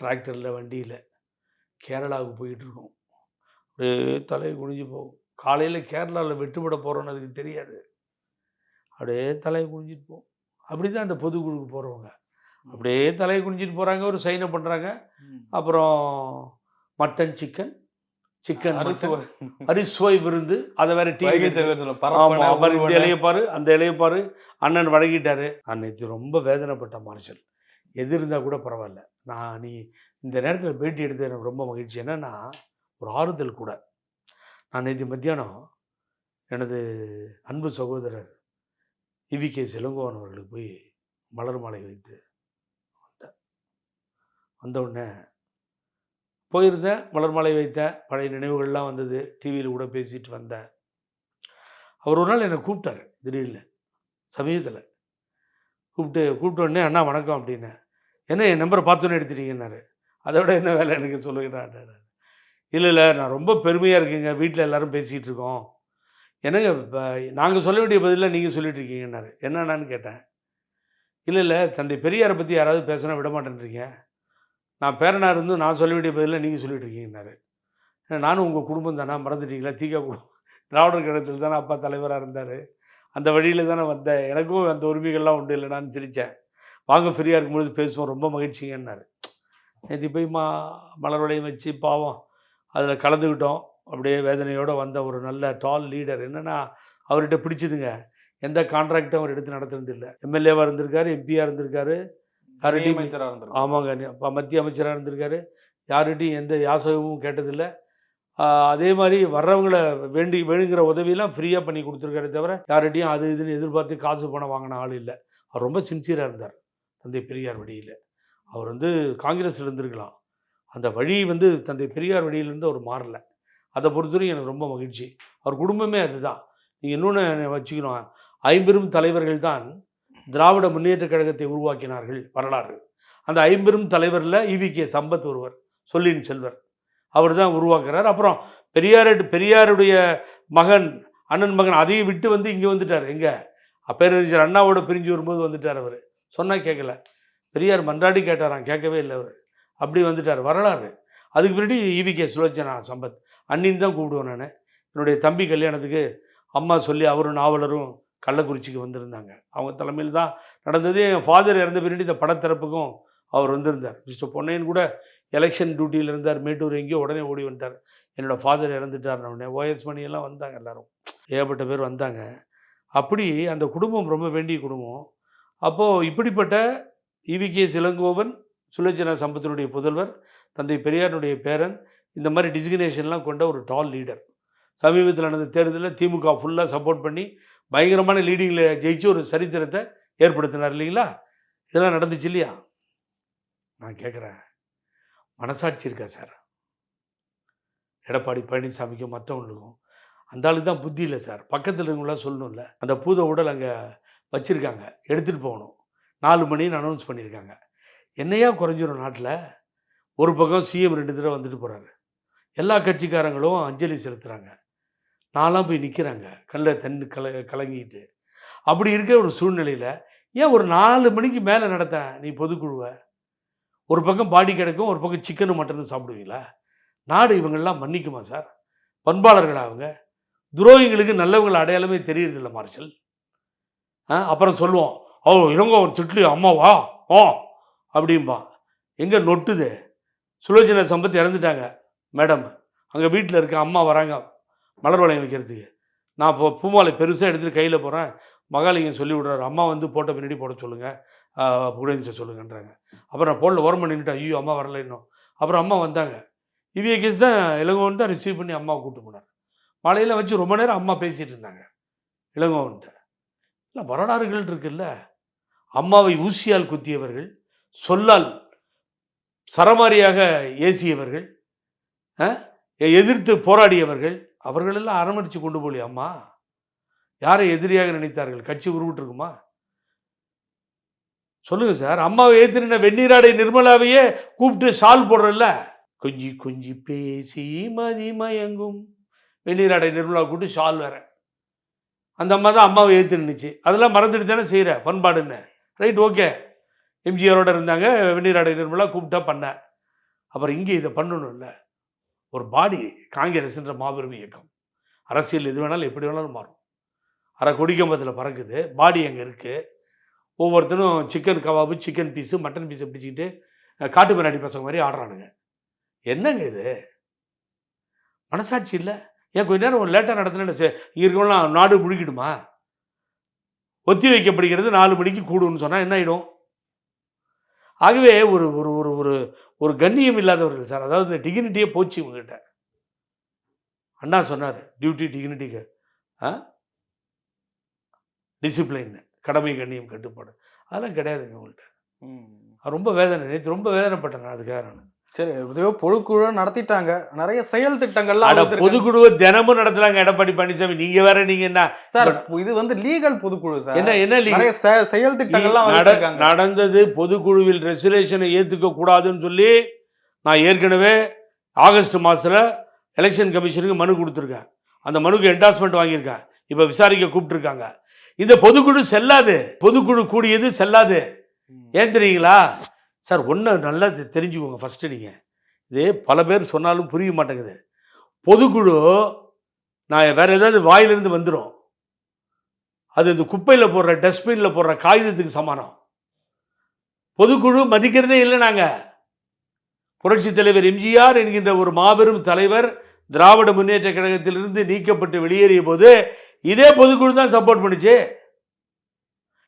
டிராக்டரில் வண்டியில். கேரளாவுக்கு போயிட்டு இருக்கோம். தலையை குனிஞ்சு போகும். காலையில் கேரளாவில் வெட்டுப்பட போகிறோன்னு அதுக்கு தெரியாது. அப்படியே தலையை குனிஞ்சிட்டு போகும். அப்படி தான் அந்த பொதுக்குழுக்கு போகிறவங்க அப்படியே தலையை குனிஞ்சிட்டு போகிறாங்க ஒரு சைனை பண்ணுறாங்க. அப்புறம் மட்டன் சிக்கன் சிக்கன். அரிசுவை விருந்து அதை வேற டிவி இந்த. இலையை பாரு அந்த இலையை பாரு. அண்ணன் வழங்கிட்டாரு. நேற்று ரொம்ப வேதனைப்பட்ட மார்ஷல் எது இருந்தால் கூட பரவாயில்ல. நான் நீ இந்த நேரத்தில் பேட்டி எடுத்து எனக்கு ரொம்ப மகிழ்ச்சி. என்னன்னா ஒரு ஆறுதல் கூட. நான் நேற்று மத்தியானம் எனது அன்பு சகோதரர் இவி கே சிலங்கோவன் அவர்களுக்கு போய் மலர் மாலை வைத்து வந்தேன். வந்தவுடனே போயிருந்தேன் மலர் மாலை வைத்தேன் பழைய நினைவுகள்லாம் வந்தது டிவியில் கூட பேசிட்டு வந்தேன். அவர் ஒரு நாள் என்னை கூப்பிட்டாரு திடீர்னு சமீபத்தில். கூப்பிட்டு கூப்பிட்ட உடனே அண்ணா வணக்கம் அப்படின்னேன். என்ன என் நம்பரை பார்த்தோன்னே எடுத்துட்டீங்கன்னாரு. அதோட என்ன வேலை எனக்கு சொல்லுகிறான் இல்லை இல்லை நான் ரொம்ப பெருமையாக இருக்கேங்க. வீட்டில் எல்லோரும் பேசிகிட்டு இருக்கோம். என்னங்க இப்போ நாங்கள் சொல்ல வேண்டிய பதிலில் நீங்கள் சொல்லிட்டு இருக்கீங்கன்னாரு. கேட்டேன். இல்லை இல்லை தந்தை பெரியாரை பற்றி யாராவது பேசினா விட மாட்டேன்றீங்க. நான் பேரனாக இருந்தும் நான் சொல்ல வேண்டிய பதிலில் நீங்கள் சொல்லிட்டுருக்கீங்கன்னாரு நானும் உங்கள் குடும்பம் தானே? மறந்துட்டீங்களா? தீக்கா குடும்பம் திராவிடர் கழகத்தில் தானே அப்பா தலைவராக இருந்தார். அந்த வழியில் தானே வந்தேன். எனக்கும் அந்த உரிமைகள்லாம் உண்டு இல்லை நான் சிரித்தேன் வாங்க ஃப்ரீயாக இருக்கும்பொழுது பேசுவோம். ரொம்ப மகிழ்ச்சிங்கன்னாரு. நேற்று போய் மா மலர் வளையம் வச்சு பாவம். அதில் கலந்துக்கிட்டோம். அப்படியே வேதனையோடு வந்த ஒரு நல்ல டால் லீடர் என்னென்னா அவர்கிட்ட பிடிச்சதுங்க. எந்த கான்ட்ராக்டும் அவர் எடுத்து நடத்துனது இல்லை. எம்எல்ஏவாக இருந்திருக்காரு எம்பியாக இருந்திருக்காரு. யார்கிட்டயும் அமைச்சரா இருந்திருக்காரு. ஆமாங்க. மத்திய அமைச்சராக இருந்திருக்காரு. யார்கிட்டையும் எந்த யாசகமும் கேட்டதில்லை. அதே மாதிரி வர்றவங்கள வேண்டி வேணுங்கிற உதவியெல்லாம் ஃப்ரீயாக பண்ணி கொடுத்துருக்காரு தவிர யார்கிட்டையும் அது இதுன்னு எதிர்பார்த்து காசு பணம் வாங்கின ஆள் இல்லை. அவர் ரொம்ப சின்சியராக இருந்தார். தந்தை பெரியார் வழியில். அவர் வந்து காங்கிரஸில் இருந்திருக்கலாம். அந்த வழி வந்து தந்தை பெரியார் வழியிலேருந்து அவர் மாறலை. அதை பொறுத்தவரைக்கும் எனக்கு ரொம்ப மகிழ்ச்சி. அவர் குடும்பமே அதுதான். நீங்கள் இன்னொன்று வச்சுக்கணும். ஐம்பெரும் தலைவர்கள் தான் திராவிட முன்னேற்றக் கழகத்தை உருவாக்கினார்கள் வரலாறு. அந்த ஐம்பெரும் தலைவரில் இவி கே சம்பத் ஒருவர் சொல்லின் செல்வர். அவர் தான் உருவாக்குறார். அப்புறம் பெரியார் பெரியாருடைய மகன் அண்ணன் மகன் அதையும் விட்டு வந்து இங்கே வந்துட்டார். எங்கே? பேரறிஞர் அண்ணாவோட பிரிஞ்சு வரும்போது வந்துட்டார் அவர். சொன்னால் கேட்கல பெரியார் மன்றாடி கேட்டாராம். கேட்கவே இல்லை அவர். அப்படி வந்துட்டார். வரலாறு. அதுக்கு பின்னாடி E V K Sulochana Sampath. அண்ணின்னு தான் கூப்பிடுவேன் நான். என்னுடைய தம்பி கல்யாணத்துக்கு அம்மா சொல்லி அவரும் நாவலரும் கள்ளக்குறிச்சிக்கு வந்திருந்தாங்க. அவங்க தலைமையில் தான் நடந்தது. என் ஃபாதர் இறந்த பின்னாடி இந்த படத்திறப்புக்கும் அவர் வந்திருந்தார். மிஸ்டர் பொன்னையன் கூட எலெக்ஷன் டியூட்டியில் இருந்தார். மேட்டூர் எங்கேயோ உடனே ஓடி வந்துட்டார். என்னோடய ஃபாதர் இறந்துட்டார் உடனே ஓஎஸ் மணியெல்லாம் வந்தாங்க எல்லோரும். ஏகப்பட்ட பேர் வந்தாங்க. அப்படி அந்த குடும்பம் ரொம்ப வேண்டிய குடும்பம். அப்போது இப்படிப்பட்ட இவி கே இளங்கோவன் சுலோச்சனா சம்பத்தினுடைய புதல்வர் தந்தை பெரியாருடைய பேரன் இந்த மாதிரி டிசிக்னேஷன்லாம் கொண்ட ஒரு டால் லீடர் சமீபத்தில் நடந்த தேர்தலில் திமுக ஃபுல்லாக சப்போர்ட் பண்ணி பயங்கரமான லீடிங்கில் ஜெயிச்சு ஒரு சரித்திரத்தை ஏற்படுத்தினார் இல்லைங்களா? இதெல்லாம் நடந்துச்சு இல்லையா? நான் கேட்குறேன். மனசாட்சி இருக்கா சார் எடப்பாடி பழனிசாமிக்கும் மற்றவங்களுக்கும் அந்த ஆளுக்கு தான் புத்தி இல்லை சார் பக்கத்தில் இருக்கவங்களாம் சொல்லணும்ல. அந்த பூத உடல் அங்கே வச்சுருக்காங்க. எடுத்துகிட்டு போகணும். நாலு மணின்னு அனௌன்ஸ் பண்ணியிருக்காங்க. என்னையா குறைஞ்சிரும் நாட்டில்? ஒரு பக்கம் சிஎம் ரெண்டு தடவை வந்துட்டு போகிறாரு எல்லா கட்சிக்காரங்களும் அஞ்சலி செலுத்துகிறாங்க நான்லாம் போய் நிற்கிறாங்க கல்ல தண்ணி கல கலங்கிட்டு. அப்படி இருக்க ஒரு சூழ்நிலையில் ஏன் ஒரு நாலு மணிக்கு மேலே நடத்த நீ பொதுக்குழுவை? ஒரு பக்கம் பாடி கிடக்கும் ஒரு பக்கம் சிக்கனும் மட்டனும் சாப்பிடுவீங்களா? நாடு இவங்கெல்லாம் மன்னிக்குமா சார்? பண்பாளர்களா அவங்க? துரோகிகளுக்கு நல்லவங்களை அடையாளமே தெரியறதில்ல மார்ஷல். ஆ அப்புறம் சொல்லுவோம். ஓ இவங்க ஒரு சுட்லி அம்மாவா? ஓ அப்படிம்பா. எங்கே நொட்டுது? சுலோச்சனா சம்பத் இறந்துட்டாங்க மேடம். அங்கே வீட்டில் இருக்க அம்மா வராங்க மலர் வளையம் வைக்கிறதுக்கு. நான் இப்போ பூமாலை பெருசாக எடுத்துகிட்டு கையில் போகிறேன் மகாலிங்கம் சொல்லி விடுறாரு அம்மா வந்து போட்ட பின்னாடி போட சொல்லுங்கள் புகழேந்திர சொல்லுங்கன்றாங்க. அப்புறம் நான் போடல ஓரம் பண்ணிட்டேன் ஐயோ அம்மா வரல இன்னும். அப்புறம் அம்மா வந்தாங்க. இவிய கேஸ் தான் இளங்கோவன் தான் ரிசீவ் பண்ணி அம்மாவை கூப்பிட்டு போனார். மலையில் வச்சு ரொம்ப நேரம் அம்மா பேசிகிட்டு இருந்தாங்க இளங்கோவன்ட்ட. இல்லை வரலாறுகள் இருக்குல்ல. அம்மாவை ஊசியால் குத்தியவர்கள் சொல்லால் சரமாரியாக ஏசியவர்கள் ஆ? எதிர்த்து போராடியவர்கள் அவர்களெல்லாம் அரமடித்து கொண்டு போலியா அம்மா? யாரை எதிரியாக நினைத்தார்கள்? கட்சி உருவிட்டுருக்குமா? சொல்லுங்க சார். அம்மாவை ஏத்தின வெந்நீராடை நிர்மலாவையே கூப்பிட்டு ஷால் போடுறல்ல? கொஞ்சி கொஞ்சி பேசி மதி மயங்கும். வெந்நீராடை நிர்மலா கூப்பிட்டு ஷால் வேற. அந்த அம்மா தான் அம்மாவை ஏற்று நின்றுச்சு அதெல்லாம் மறந்துட்டு தானே செய்கிற பண்பாடுன்னு ரைட் ஓகே. எம்ஜிஆரோட இருந்தாங்க வெந்நீராடை நிர்மலா கூப்பிட்டா பண்ணேன் அப்புறம் இங்கே இதை பண்ணணும்ல ஒரு பாடி காங்கிரஸ்ன்ற மாபெரும் இயக்கம். அரசியல் எது வேணாலும் எப்படி வேணாலும் மாறும். அரை கொடிக்கம்பத்தில் பறக்குது பாடி அங்கே இருக்குது ஒவ்வொருத்தரும் chicken kebab chicken piece mutton பீஸை பிடிச்சிக்கிட்டு காட்டு பின்னாடி பசங்க மாதிரி ஆடுறானுங்க. என்னங்க இது? மனசாட்சி இல்லை. ஏன் கொஞ்ச நேரம் ஒரு லேட்டாக நடத்தினேன்னு இங்கே இருக்கவங்களாம் நாடு முழுகிடுமா? ஒத்தி வைக்கப்படுகிறது நாலு மணிக்கு கூடுன்னு சொன்னால் என்ன ஆகிடும் ஆகவே ஒரு ஒரு ஒரு ஒரு ஒரு கண்ணியம் இல்லாதவர்கள் சார். அதாவது இந்த டிகினிட்டியே போச்சு இவங்ககிட்ட. அண்ணா சொன்னார் டியூட்டி டிகினிட்டிக்கு டிசிப்ளின் கடமை கண்ணியம் கட்டுப்பாடு. அதெல்லாம் கிடையாதுங்க உங்கள்கிட்ட ரொம்ப வேதனை நேற்று ரொம்ப வேதனைப்பட்டேன் நான் அதுக்காக நான். சரி எப்படியோ பொதுக்குழு நடத்திட்டாங்க. நிறைய செயல் திட்டங்கள்லாம். பொதுக்குழுவை தினமும் நடத்துறாங்க எடப்பாடி பழனிசாமி. நீங்க வேற நீங்க என்ன? சார் இது வந்து லீகல் பொதுக்குழு சார். என்ன என்ன? நிறைய செயல் திட்டங்கள்லாம் நடந்தது பொதுக்குழுவில் ரெசுலேஷனை ஏத்துக்க கூடாதுன்னு சொல்லி நான் ஏற்கனவே ஆகஸ்ட் மாசத்துல எலெக்ஷன் கமிஷனுக்கு மனு கொடுத்துருக்கேன். அந்த மனுக்கு என்டாஸ்மெண்ட் வாங்கியிருக்கேன். இப்போ விசாரிக்க கூப்பிட்டுருக்காங்க. இந்த பொதுக்குழு செல்லாது. பொதுக்குழு கூடியது செல்லாது. ஏன் தெரியுங்களா? சார் ஒன்று நல்லா தெ- தெரிஞ்சுக்கோங்க ஃபஸ்ட்டு நீங்கள் இது பல பேர் சொன்னாலும் புரிய மாட்டேங்குது. பொதுக்குழு நான் வேறு ஏதாவது வாயிலிருந்து வந்துடும் அது இந்த குப்பையில் போடுற டஸ்ட்பினில் போடுற காகிதத்துக்கு சமானம். பொதுக்குழு மதிக்கிறதே இல்லை நாங்கள் புரட்சி தலைவர் எம்ஜிஆர் என்கின்ற ஒரு மாபெரும் தலைவர் திராவிட முன்னேற்ற கழகத்திலிருந்து நீக்கப்பட்டு வெளியேறிய போது இதே பொதுக்குழு தான் சப்போர்ட் பண்ணுச்சு.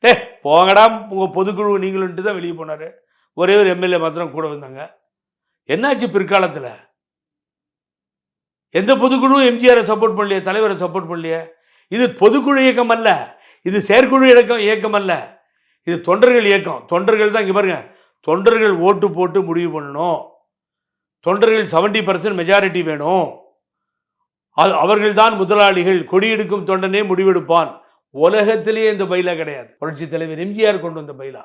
ஏ போங்கடா உங்கள் பொதுக்குழு நீங்களுன்ட்டு தான் வெளியே போனார். ஒரே ஒரு எம்எல்ஏ மாத்திரம் கூட வந்தாங்க. என்னாச்சு பிற்காலத்தில்? எந்த பொதுக்குழுவும் எம்ஜிஆரை சப்போர்ட் பண்ணலையே? தலைவரை சப்போர்ட் பண்ணலையே? இது பொதுக்குழு இயக்கம் அல்ல. இது செயற்குழு இயக்கம் இயக்கம் அல்ல. இது தொண்டர்கள் இயக்கம். தொண்டர்கள் தான் இங்கே பாருங்க. தொண்டர்கள் ஓட்டு போட்டு முடிவு பண்ணணும். தொண்டர்கள் செவன்டி பர்சன்ட் மெஜாரிட்டி வேணும். அது அவர்கள்தான் முதலாளிகள். கொடியெடுக்கும் தொண்டனே முடிவெடுப்பான். உலகத்திலேயே இந்த பைலா கிடையாது. புரட்சி தலைவர் எம்ஜிஆர் கொண்டு வந்த பைலா.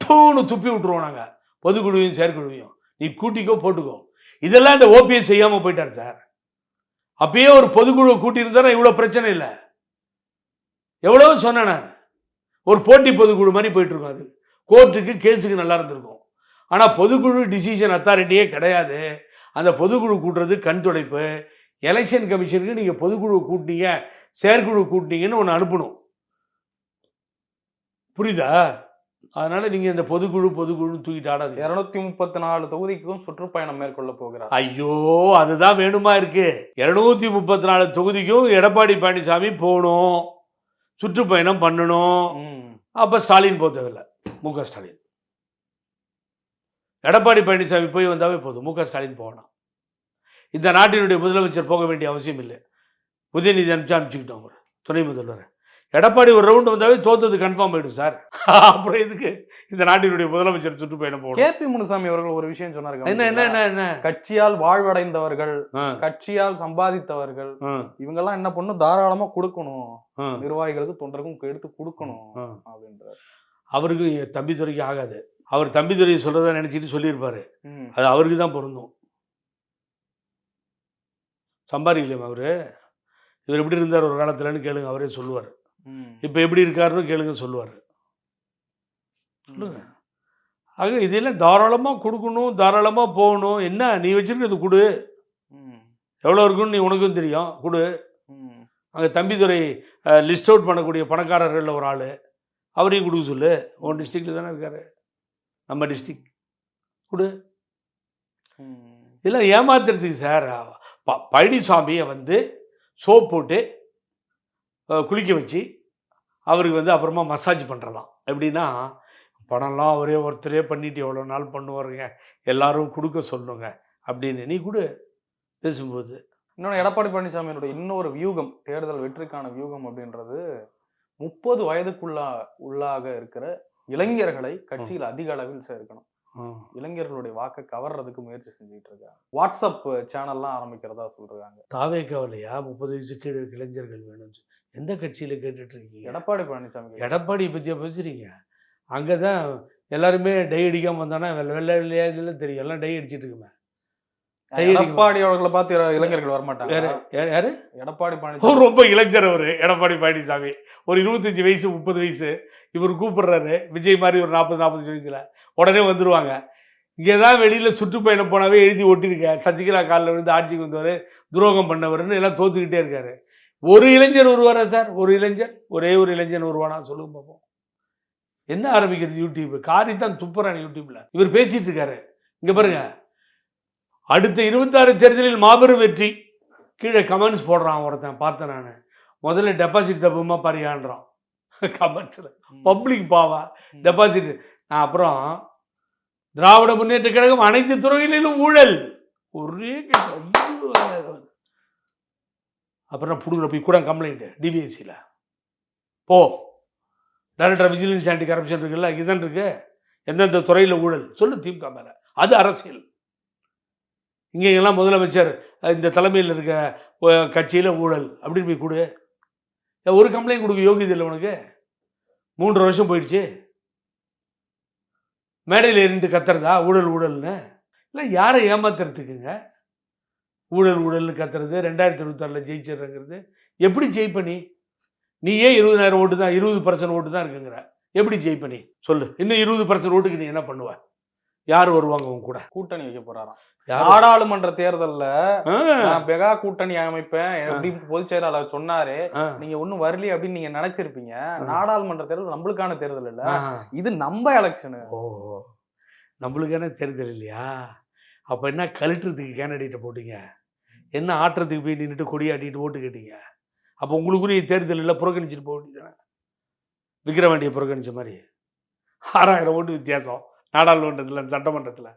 தூணு துப்பி விட்டுருவோம் நாங்கள் பொதுக்குழுவையும் செயற்குழுவையும். நீ கூட்டிக்கோ போட்டுக்கோ. இதெல்லாம் இந்த ஓபிஎஸ் செய்யாமல் போயிட்டார் சார். அப்பயே ஒரு பொதுக்குழுவை கூட்டியிருந்தா இவ்வளோ பிரச்சனை இல்லை. எவ்வளவு சொன்னேன் நான். ஒரு போட்டி பொதுக்குழு மாதிரி போயிட்டு அது. கோர்ட்டுக்கு கேஸுக்கு நல்லா இருந்திருக்கும். ஆனால் பொதுக்குழு டிசிஷன் அத்தாரிட்டியே கிடையாது. அந்த பொதுக்குழு கூட்டுறது கண் துடைப்பு. எலெக்ஷன் கமிஷனுக்கு நீங்கள் பொதுக்குழு கூட்டினீங்க செயற்குழு கூட்டினீங்கன்னு ஒன்று அனுப்பணும். புரியுதா? அதனால நீங்கள் இந்த பொதுக்குழு பொதுக்குழுன்னு தூக்கிட்டு ஆடாதீங்க. இருநூத்தி முப்பத்தி நாலு தொகுதிக்கும் சுற்றுப்பயணம் மேற்கொள்ள போகிறார். ஐயோ அதுதான் வேணுமா இருக்கு? இருநூத்தி முப்பத்தி நாலு தொகுதிக்கும் எடப்பாடி பழனிசாமி போகணும் சுற்றுப்பயணம் பண்ணணும். அப்ப ஸ்டாலின் போக தேவையில்ல. மு க ஸ்டாலின். எடப்பாடி பழனிசாமி போய் வந்தாவே போதும். மு க ஸ்டாலின் போகணும் இந்த நாட்டினுடைய முதலமைச்சர் போக வேண்டிய அவசியம் இல்லை. உதயநிதி அனுப்பிச்சு அனுப்பிச்சுக்கிட்டோம் துணை முதல்வர். எடப்பாடி ஒரு ரவுண்ட் வந்தாவே தோத்தது கன்ஃபார்ம் ஆயிடும் சார். அப்புறம் எதுக்கு? இந்த நாட்டினுடைய முதலமைச்சர் சுற்றுப்பயணம் போகணும். கே பி முனுசாமி அவர்கள் ஒரு விஷயம் சொன்னாரு என்ன என்ன என்ன என்ன? கட்சியால் வாழ்வடைந்தவர்கள் கட்சியால் சம்பாதித்தவர்கள் ஆ, இவங்கெல்லாம் என்ன பண்ணும் தாராளமா கொடுக்கணும். நிர்வாகிகளுக்கு தொண்டருக்கும் எடுத்து கொடுக்கணும். அப்படின்றார். அவருக்கு என் தம்பித்துறைக்கு ஆகாது. அவர் தம்பித்துறையை சொல்றதா நினைச்சிட்டு சொல்லியிருப்பாரு. அது அவருக்கு தான் பொருந்தும். சம்பாதிக்கலையும் அவரு? இவர் எப்படி இருந்தார் ஒரு காலத்துலன்னு கேளுங்க அவரே சொல்லுவார். இப்போ எப்படி இருக்காருன்னு கேளுங்க சொல்லுவார். சொல்லுங்க. ஆக இதெல்லாம் தாராளமாக கொடுக்கணும் தாராளமாக போகணும். என்ன? நீ வச்சிருக்கிறது கொடு. எவ்வளோ இருக்குன்னு நீ உனக்கும் தெரியும். கொடு. அங்கே தம்பிதுரை லிஸ்ட் அவுட் பண்ணக்கூடிய பணக்காரர்களில் ஒரு ஆள். அவரையும் கொடுக்க சொல்லு. உன் டிஸ்ட்ரிக்டில் தானே இருக்காரு. நம்ம டிஸ்ட்ரிக்ட் கொடு. இதெல்லாம் ஏமாத்துறதுக்கு சார் ப பழனிசாமியை வந்து சோப் போட்டு குளிக்க வச்சு அவருக்கு வந்து அப்புறமா மசாஜ் பண்ணுறதாம் எப்படின்னா பணம்லாம் ஒரே ஒருத்தரே பண்ணிட்டு எவ்வளோ நாள் பண்ணுவாருங்க எல்லாரும் கொடுக்க சொல்லுங்க அப்படின்னு. நீ கொடு பேசும்போது. இன்னொன்னு எடப்பாடி பழனிசாமியோட இன்னொரு வியூகம் தேர்தல் வெற்றிக்கான வியூகம் அப்படின்றது முப்பது வயதுக்குள்ளா உள்ளாக இருக்கிற இளைஞர்களை கட்சியில் அதிக அளவில் சேர்க்கணும். இளைஞர்களுடைய வாக்கை கவர்றதுக்கு முயற்சி செஞ்சுட்டு இருக்காங்க. வாட்ஸ்அப் சேனல்லாம் ஆரம்பிக்கிறதா சொல்றாங்க. தாவே கவலையா முப்பது வயசு கீழே இளைஞர்கள் வேணும் எந்த கட்சியில கேட்டுட்டு இருக்கீங்க எடப்பாடி பழனிசாமி எடப்பாடி பற்றியா பேசுறீங்க. அங்கே தான் எல்லாருமே டை அடிக்காம வந்தானா வெள்ளை வெள்ளை தெரியும். எல்லாம் டை அடிச்சிட்டு இருக்குமே எடப்பாடி அவர்களை பார்த்து இள- இளைஞர்கள் வரமாட்டாங்க. யாரு எடப்பாடி பழனிசாமி. ரொம்ப இளைஞர் அவரு எடப்பாடி பழனிசாமி. ஒரு இருபத்தஞ்சு வயசு முப்பது வயசு. இவர் கூப்பிடுறாரு விஜய் மாதிரி ஒரு நாற்பது நாற்பத்தஞ்சு வயசுல. உடனே வந்துருவாங்க. இங்கே தான் வெளியில் சுற்றுப்பயணம் போனாவே எழுதி ஒட்டியிருக்கேன் சசிகலா காலில் விழுந்து ஆட்சிக்கு வந்தவர் துரோகம் பண்ணவர்னு எல்லாம் தோத்துக்கிட்டே இருக்காரு. ஒரு இளைஞர் வருவாரா சார்? ஒரு இளைஞர் ஒரே ஒரு இளைஞன் வருவானா சொல்லுங்க பார்ப்போம் என்ன ஆரம்பிக்கிறது யூடியூப்? தான் துப்புறான் யூடியூப்ல. இவர் பேசிட்டு இருக்காரு. இங்க பாருங்க. அடுத்த இருபத்தாறு தேர்தலில் மாபெரும் வெற்றி. கீழே கமெண்ட்ஸ் போடுறான் ஒருத்தன். பார்த்தேன் நான். முதல்ல டெபாசிட் தப்புமா பரியான்றான் கமெண்ட்ஸில் பப்ளிக் பாவா? டெபாசிட் நான் அப்புறம் திராவிட முன்னேற்ற கழகம் அனைத்து துறைகளிலும் ஊழல். ஒரே. அப்புறம் பிடுங்குற போய் கூட கம்ப்ளைண்ட் டிபிஎஸ்சியில் போ. டைரக்டர் விஜிலன்ஸ் ஆண்டி கரப்ஷன் இருக்குல்ல இதுதான் இருக்கு. எந்தெந்த துறையில் ஊழல்? சொல்லு திமுக மேலே. அது அரசியல். இங்கெல்லாம் முதலமைச்சர் இந்த தலைமையில் இருக்க கட்சியில் ஊழல். அப்படின்னு போய் கொடு. ஒரு கம்ப்ளைண்ட் கொடுக்க யோகியது இல்லை உனக்கு? மூன்று வருஷம் போயிடுச்சு. மேடையில் இருந்து கத்துறதா? ஊழல் ஊழல்னு. இல்லை யாரை ஏமாத்துறதுக்குங்க? ஊழல் ஊழல்னு கத்துறது ரெண்டாயிரத்தி இருபத்தாறில் ஜெயிச்சிடுறங்கிறது. எப்படி ஜெயிப்ப நீ நீ ஏன் இருபதாயிரம் ஓட்டு தான் இருபது பர்சன்ட் ஓட்டு தான் இருக்குங்கிற. எப்படி ஜெயிப்ப நீ சொல்லு. இன்னும் இருபது பர்சன்ட் ஓட்டுக்கு நீ என்ன பண்ணுவ? யார் வருவாங்க உன் கூட? கூட்டணி வைக்க போறாராம். நாடாளுமன்ற தேர்தல்ல மெகா கூட்டணி அமைப்பேன். அப்படின்னு பொதுச் செயலாளர் சொன்னாரு நீங்க ஒண்ணும் வரலையே அப்படின்னு நீங்க நினைச்சிருப்பீங்க. நாடாளுமன்ற தேர்தல் நம்மளுக்கான தேர்தல் இல்ல. இது நம்ம எலெக்ஷனு ஓ. நம்மளுக்கான தேர்தல் இல்லையா? அப்போ என்ன கலட்டுறதுக்கு கேண்டிடேட்டை போட்டீங்க? என்ன ஆட்டுறதுக்கு போய் நின்றுட்டு கொடியாட்டிட்டு ஓட்டு கேட்டீங்க? அப்போ உங்களுக்குரிய தேர்தல் இல்லை புறக்கணிச்சிட்டு போக வேண்டியதானே விக்கிரவாண்டியை புறக்கணிச்ச மாதிரி. ஆறாயிரம் ஓட்டு வித்தியாசம். நாடாளுமன்றத்தில் சட்டமன்றத்தில்.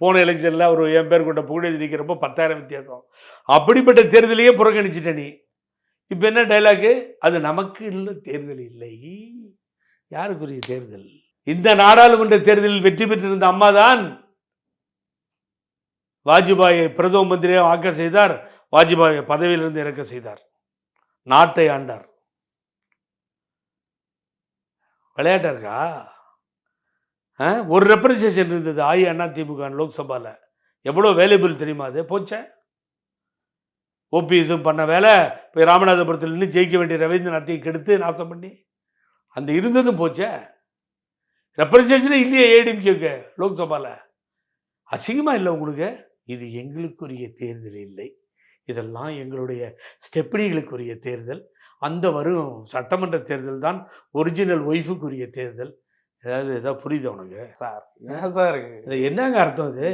போன எலெக்ஷனில் அவர் என் பேர் கொண்ட புகழேந்தி நிற்கிறப்போ பத்தாயிரம் வித்தியாசம். அப்படிப்பட்ட தேர்தலையே புறக்கணிச்சிட்ட நீ. இப்போ என்ன டைலாக்கு அது நமக்கு இல்லை தேர்தல் இல்லை. யாருக்குரிய தேர்தல்? இந்த நாடாளுமன்ற தேர்தலில் வெற்றி பெற்றிருந்த அம்மாதான் வாஜ்பாயை பிரதம மந்திரியாக ஆக்க செய்தார் வாஜ்பாயை பதவியிலிருந்து இறக்க செய்தார். நாட்டை ஆண்டார். விளையாட்டா இருக்கா? ஆ? ஒரு ரெப்ரசன்டேஷன் இருந்தது ஆயி அண்ணா திமுக லோக்சபாவில் எவ்வளோ வேல்யூபிள் தெரியுமா அது? போச்சே. ஓபிஎஸும் பண்ண வேலை போய் ராமநாதபுரத்தில் நின்று ஜெயிக்க வேண்டிய ரவீந்திரநாத்தையும் கெடுத்து நாசம் பண்ணி. அந்த இருந்ததும் போச்சே. ரெப்ரசன்டேஷனே இல்லையே ஏடிஎம்கேக்கு லோக்சபாவில் அசிங்கமாக இல்லை உங்களுக்கு? இது எங்களுக்குரிய தேர்தல் இல்லை. இதெல்லாம் எங்களுடைய ஸ்டெப்னிகளுக்குரிய தேர்தல். அந்த வரும் சட்டமன்ற தேர்தல் தான் ஒரிஜினல் ஒய்ஃபுக்குரிய தேர்தல். ஏதாவது ஏதாவது புரியுது உனக்கு? சார் என்ன சார் இது? என்னங்க அர்த்தம் இது?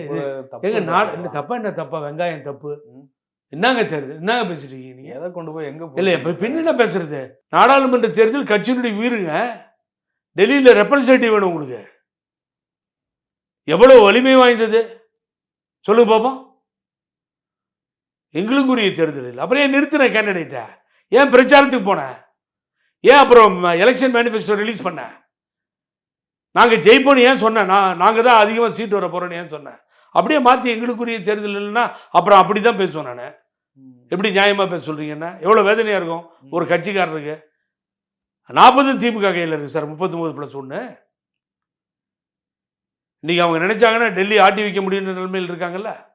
சார் நாடு இந்த. தப்பா என்ன தப்பா? வெங்காயம் தப்பு. என்னங்க தேர்தல்? என்னங்க பேசுறீங்க நீங்க? எதை கொண்டு போய் எங்க இல்ல இப்ப பின்ன என்ன பேசுறது? நாடாளுமன்ற தேர்தல் கட்சியினுடைய வீருங்க டெல்லியில ரெப்ரசன்டேட்டிவ் வேணும் உங்களுக்கு. எவ்வளவு வலிமை வாய்ந்தது? சொல்லுங்க பாப்போம். எங்களுக்குரிய தேர்தல் இல்லை அப்புறம் ஏன் நிறுத்தின கேண்டிடேட்டை? ஏன் பிரச்சாரத்துக்கு போன? ஏன் அப்புறம் எலெக்ஷன் மேனிஃபெஸ்டோ ரிலீஸ் பண்ண? நாங்க ஜெயிப்போம்னு ஏன் சொன்னேன் நான் நாங்க தான் அதிகமா சீட் வர போறோம்னு ஏன் சொன்னேன் அப்படியே மாத்தி எங்களுக்குரிய தேர்தல் இல்லைன்னா அப்புறம் அப்படிதான் பேசுவேன் நான். எப்படி நியாயமா பேச சொல்றீங்கன்னா எவ்வளவு வேதனையா இருக்கும்? ஒரு கட்சிக்காரருக்கு. நாற்பது திமுக கையில் இருக்கு சார் முப்பத்தொன்பது பிளஸ் ஒன்று இன்னைக்கு அவங்க நினைச்சாங்கன்னா டெல்லி ஆட்டி வைக்க முடியுன்ற நிலைமையில் இருக்காங்கல்ல?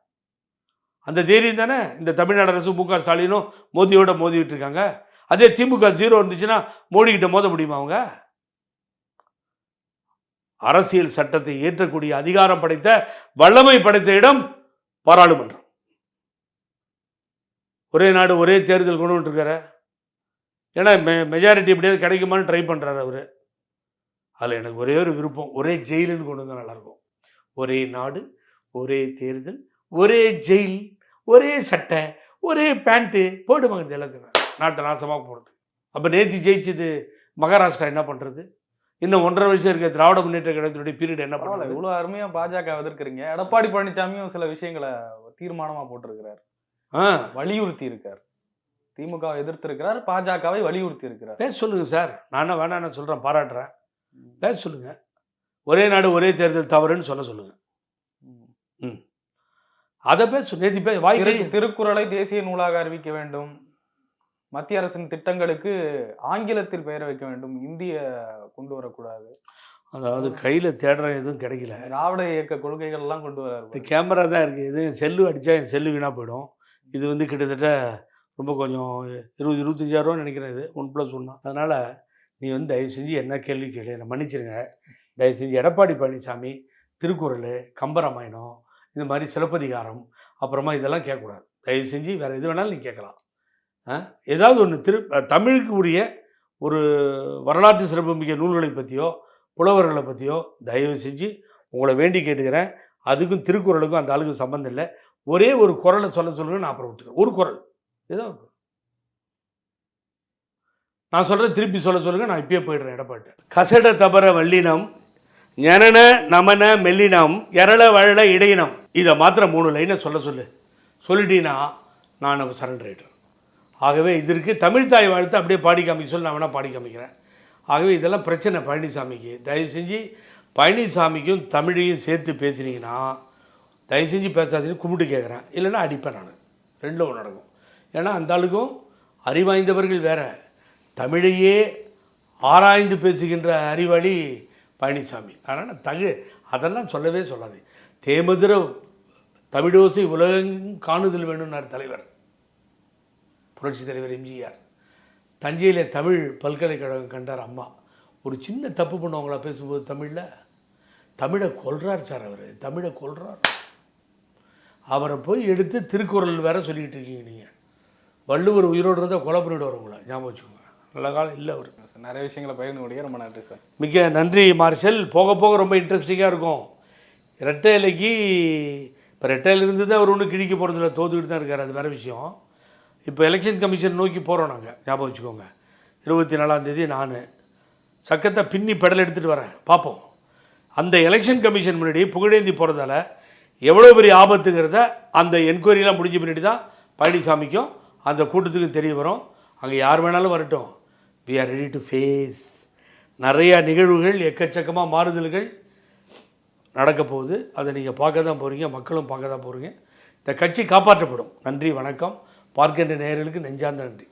அந்த தைரியம் தானே? இந்த தமிழ்நாடு அரசு மு க ஸ்டாலினும் மோதியோட மோதிக்கிட்டு இருக்காங்க. அதே திமுக ஜீரோ இருந்துச்சுன்னா மோடி மோத முடியுமா அவங்க? அரசியல் சட்டத்தை ஏற்றக்கூடிய அதிகாரம் படைத்த வல்லமை படைத்த இடம் பாராளுமன்றம். ஒரே நாடு ஒரே தேர்தல் கொண்டு வந்துருக்காரு ஏன்னா மெ மெஜாரிட்டி எப்படியாவது கிடைக்குமான்னு ட்ரை பண்ணுறாரு அவர். அதில் எனக்கு ஒரே ஒரு விருப்பம் ஒரே ஜெயிலுன்னு கொண்டு வந்தால் நல்லாயிருக்கும். ஒரே நாடு ஒரே தேர்தல் ஒரே ஜெயில் ஒரே சட்டை ஒரே பேண்ட்டு போடுவாங்க இந்த எல்லாத்துக்கும் நாட்டை நாசமாக போடுறது. அப்போ நேத்தி ஜெயிச்சது மகாராஷ்டிரா என்ன பண்ணுறது இன்னும் ஒன்றரை வருஷம் இருக்க திராவிட முன்னேற்ற கழகத்தினுடைய பீரியட் என்ன பரவாயில்ல பண்ணுறது இவ்வளவு அருமையா பாஜக எதிர்க்கிறீங்க. எடப்பாடி பழனிசாமியும் சில விஷயங்களை தீர்மானமா போட்டிருக்கிறார். ஆ. வலியுறுத்தி இருக்கார். திமுகவை எதிர்த்து இருக்கிறார் பாஜகவை வலியுறுத்தி இருக்கிறார். பேச சொல்லுங்க சார். நானும் வேணான்னு சொல்கிறேன் பாராட்டுறேன். பேச சொல்லுங்க. ஒரே நாடு ஒரே தேர்தல் தவறுன்னு சொல்ல சொல்லுங்க. அதை பேசு நேத்தி பே வாய் திரு- திருக்குறளை தேசிய நூலாக அறிவிக்க வேண்டும். மத்திய அரசின் திட்டங்களுக்கு ஆங்கிலத்தில் பெயர் வைக்க வேண்டும். இந்திய கொண்டு வரக்கூடாது. அதாவது கையில் தேடுற எதுவும் கிடைக்கல. திராவிட இயக்க கொள்கைகள் எல்லாம் கொண்டு இந்த வராரு கேமரா தான் இருக்குது இது செல்லு அடித்தா என் செல்லு வீணாக போயிடும். இது வந்து கிட்டத்தட்ட ரொம்ப கொஞ்சம் இருபது இருபத்தஞ்சாயிரரூவா நினைக்கிறேன் இது. ஒன் ப்ளஸ் ஒன்னா. அதனால் நீ வந்து தயவு செஞ்சு என்ன கேள்வி கேளு? என்னை மன்னிச்சிருங்க. தயவு செஞ்சு எடப்பாடி பழனிசாமி திருக்குறள் கம்பராமாயணம் இந்த மாதிரி சிலப்பதிகாரம் அப்புறமா இதெல்லாம் கேட்கக்கூடாது. தயவு செஞ்சு வேறு எது வேணாலும் நீ கேட்கலாம். ஏதாவது ஒன்று திரு தமிழுக்கு உரிய ஒரு வரலாற்று சிறப்புமிக்க நூல்களை பற்றியோ புலவர்களை பற்றியோ தயவு செஞ்சு உங்களை வேண்டி கேட்டுக்கிறேன். அதுக்கும் திருக்குறளுக்கும் அந்த ஆளுக்கும் சம்மந்தம் இல்லை. ஒரே ஒரு குரலை சொல்ல சொல்லுங்க நான் அப்புறம் விட்டுக்கிறேன் ஒரு குரல். ஏதோ நான் சொல்கிறேன் திருப்பி சொல்ல சொல்லுங்க நான் இப்பயே போயிடுறேன் இடப்பாட்டு. கசட தபர வல்லினம் ஞனன நமன மெல்லினம் எரள வழல இடையினம். இதை மாத்திரம் மூணு லைனை சொல்ல சொல்லு. சொல்லிட்டீங்கன்னா நான் சரண்டர் ஆகிடுறேன் ஆகவே இதற்கு தமிழ் தாய் வாழ்த்து அப்படியே பாடி காமிக்க சொல்லி நான் வேணால் பாடி காமிக்கிறேன். ஆகவே இதெல்லாம் பிரச்சனை பழனிசாமிக்கு. தயவு செஞ்சு பழனிசாமிக்கும் தமிழையும் சேர்த்து பேசுனீங்கன்னா தயவு செஞ்சு பேசாதீங்க கும்பிட்டு கேட்குறேன் இல்லைன்னா அடிப்பேன் நான். ரெண்டும் ஒன்று நடக்கும். ஏன்னா அந்த ஆளுக்கும் அறிவாய்ந்தவர்கள் வேறு. தமிழையே ஆராய்ந்து பேசுகின்ற அறிவாளி பழனிசாமி. அதனால் தகு அதெல்லாம் சொல்லவே சொல்லாது. தேமதுர தமிழோசை உலகம் காணுதல் வேணும்னார் தலைவர். புரட்சி தலைவர் எம்ஜிஆர். தஞ்சையில் தமிழ் பல்கலைக்கழகம் கண்டார் அம்மா. ஒரு சின்ன தப்பு பண்ணவங்களா பேசும்போது தமிழில்? தமிழை கொல்றார் சார் அவர். தமிழை கொல்றார். அவரை போய் எடுத்து திருக்குறள் வேற சொல்லிக்கிட்டு இருக்கீங்க நீங்கள் வள்ளுவர் உயிரோடு இருந்தால் கொலை பண்ணிவிடுவார் உங்களை. ஞாபகம் வச்சுக்கோங்க. நல்ல காலம் இல்லை அவர். நிறைய விஷயங்களை பகிர்ந்து முடிய ரொம்ப நன்றி சார். மிக்க நன்றி மார்ஷல். போக போக ரொம்ப இன்ட்ரெஸ்டிங்காக இருக்கும். ரெட்டை இலைக்கு இப்போ ரெட்டையில இருந்து தான் அவர் ஒன்றும் கிழிக்க போகிறதில்ல தோத்துக்கிட்டு தான் இருக்கார். அது வேறு விஷயம். இப்போ எலெக்ஷன் கமிஷன் நோக்கி போகிறோம் நாங்கள் ஞாபகம் வச்சுக்கோங்க. இருபத்தி நாலாந்தேதி நான். சக்கத்தை பின்னி பெடல் எடுத்துகிட்டு வரேன். பார்ப்போம் அந்த எலெக்ஷன் கமிஷன் முன்னாடி புகழேந்தி போகிறதால எவ்வளோ பெரிய ஆபத்துங்கிறத அந்த என்கொயரிலாம் முடிஞ்ச பின்னாடி தான் பழனிசாமிக்கும் அந்த கூட்டத்துக்கும் தெரிய வரும். அங்கே யார் வேணாலும் வரட்டும். We are ready to face நிறையா நிகழ்வுகள் எக்கச்சக்கமாக மாறுதல்கள் நடக்க போகுது. அதை நீங்கள் பார்க்க தான் போகிறீங்க மக்களும் பார்க்க தான் போகிறீங்க இந்த கட்சி காப்பாற்றப்படும். நன்றி வணக்கம். பார்க்கின்ற நேயர்களுக்கு நெஞ்சார்ந்த நன்றி.